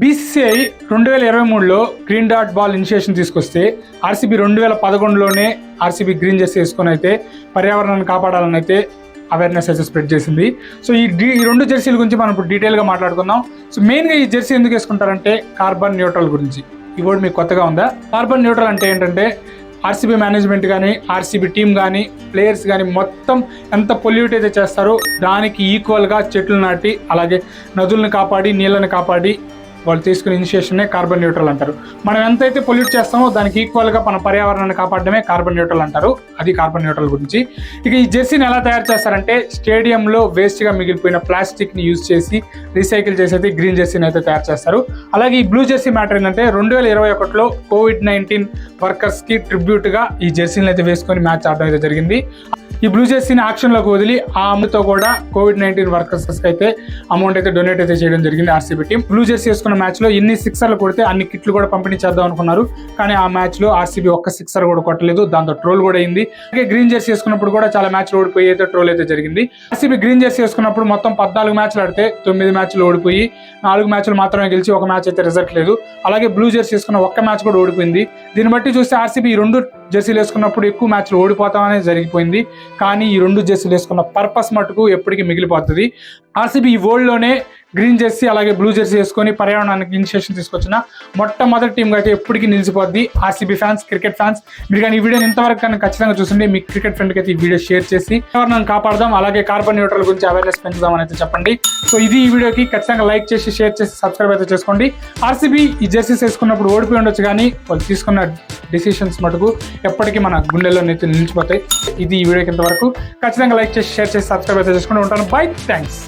BCCI రెండు వేల ఇరవై మూడులో గ్రీన్ డాట్ బాల్ ఇనిషియేషన్ తీసుకొస్తే ఆర్సీబీ రెండు వేల పదకొండులోనే ఆర్సీబీ గ్రీన్ జెస్ వేసుకొని అయితే పర్యావరణాన్ని కాపాడాలని అయితే అవేర్నెస్ అయితే స్ప్రెడ్ చేసింది. సో ఈ ఈ రెండు జెర్సీల గురించి మనం ఇప్పుడు డీటెయిల్గా మాట్లాడుకుందాం. సో మెయిన్గా ఈ జెర్సీ ఎందుకు వేసుకుంటారంటే కార్బన్ న్యూట్రల్ గురించి. ఈ వర్డ్ మీకు కొత్తగా ఉందా? కార్బన్ న్యూట్రల్ అంటే ఏంటంటే ఆర్సీబీ మేనేజ్మెంట్ కానీ ఆర్సీబీ టీం కానీ ప్లేయర్స్ కానీ మొత్తం ఎంత పొల్యూట్ అయితే చేస్తారో దానికి ఈక్వల్గా చెట్లు నాటి అలాగే నదులను కాపాడి నీళ్ళని కాపాడి వాళ్ళు తీసుకునే ఇనిషియేషన్నే కార్బన్ న్యూట్రల్ అంటారు. మనం ఎంతైతే పొల్యూట్ చేస్తామో దానికి ఈక్వల్గా మన పర్యావరణాన్ని కాపాడడమే కార్బన్ న్యూట్రల్ అంటారు. అది కార్బన్ న్యూట్రల్ గురించి. ఇక ఈ జెర్సీని ఎలా తయారు చేస్తారంటే స్టేడియంలో వేస్ట్గా మిగిలిపోయిన ప్లాస్టిక్ని యూజ్ చేసి రీసైకిల్ చేసేది గ్రీన్ జెర్సీని అయితే తయారు చేస్తారు. అలాగే ఈ బ్లూ జెర్సీ మ్యాటర్ ఏంటంటే రెండు వేల ఇరవై ఒకటిలో కోవిడ్ నైన్టీన్ వర్కర్స్కి ట్రిబ్యూట్గా ఈ జెర్సీని అయితే వేసుకొని మ్యాచ్ ఆడడం అయితే జరిగింది. ఈ బ్లూ జెర్సీని ఆక్షన్లోకి వదిలి ఆ అమ్ముతో కూడా కోవిడ్ నైన్టీన్ వర్కర్స్కి అయితే అమౌంట్ అయితే డొనేట్ అయితే చేయడం జరిగింది ఆర్సీబీ టీం బ్లూ జెర్సీ వేసుకున్న మ్యాచ్లో ఎన్ని సిక్సర్లు కొడితే అన్ని కిట్లు కూడా పంపిణీ చేద్దాం అనుకున్నారు. కానీ ఆ మ్యాచ్లో ఆర్సీబీ ఒక్క సిక్సర్ కూడా కొట్టలేదు. దాంతో ట్రోల్ కూడా అయింది. అలాగే గ్రీన్ జెర్సీ వేసుకున్నప్పుడు కూడా చాలా మ్యాచ్లు ఓడిపోయి అయితే ట్రోల్ అయితే జరిగింది. ఆర్సీబీ గ్రీన్ జెర్సీ వేసుకున్నప్పుడు మొత్తం పద్నాలుగు మ్యాచ్లు ఆడితే తొమ్మిది మ్యాచ్లు ఓడిపోయి నాలుగు మ్యాచ్లు మాత్రమే గెలిచి ఒక మ్యాచ్ అయితే రిజల్ట్ లేదు. అలాగే బ్లూ జెర్సీ వేసుకున్న ఒక్క మ్యాచ్ కూడా ఓడిపోయింది. దీన్ని బట్టి చూస్తే ఆర్సీబీ ఈ రెండు జెర్సీలు వేసుకున్నప్పుడు ఎక్కువ మ్యాచ్లు ఓడిపోతామనే జరిగిపోయింది. కానీ ఈ రెండు జెర్సీలు వేసుకున్న పర్పస్ మటుకు ఎప్పటికీ మిగిలిపోతుంది. ఆర్సీబీ ఈ వరల్డ్లోనే గ్రీన్ జెర్సీ అలాగే బ్లూ జెర్సీ వేసుకొని పర్యావరణానికి ఇనిషియేషన్ తీసుకొచ్చిన మొట్టమొదటి టీంగా అయితే ఎప్పటికీ నిలిచిపోద్ది ఆర్సీబీ ఫ్యాన్స్ క్రికెట్ ఫ్యాన్స్. మీరు కానీ ఈ వీడియోని ఇంతవరకు కానీ ఖచ్చితంగా చూస్తుంటే మీ క్రికెట్ ఫ్రెండ్కి అయితే ఈ వీడియో షేర్ చేసి పర్యావరణాన్ని కాపాడదాం అలాగే కార్బన్ న్యూట్రల్ గురించి అవేర్నెస్ పెంచుదాం అని అయితే చెప్పండి. సో ఇది ఈ వీడియోకి ఖచ్చితంగా లైక్ చేసి షేర్ చేసి సబ్స్క్రైబ్ అయితే చేసుకోండి. ఆర్సీబీ ఈ జెర్సీస్ వేసుకున్నప్పుడు ఓడిపోయి ఉండొచ్చు కానీ వాళ్ళు తీసుకున్న డిసిషన్స్ మటుకు ఎప్పటికీ మన గుండెల్లో అయితే నిలిచిపోతాయి. ఇది ఈ వీడియోకి ఇంతవరకు. ఖచ్చితంగా లైక్ చేసి షేర్ చేసి సబ్స్క్రైబ్ అయితే చేసుకుంటూ ఉంటాను. By thanks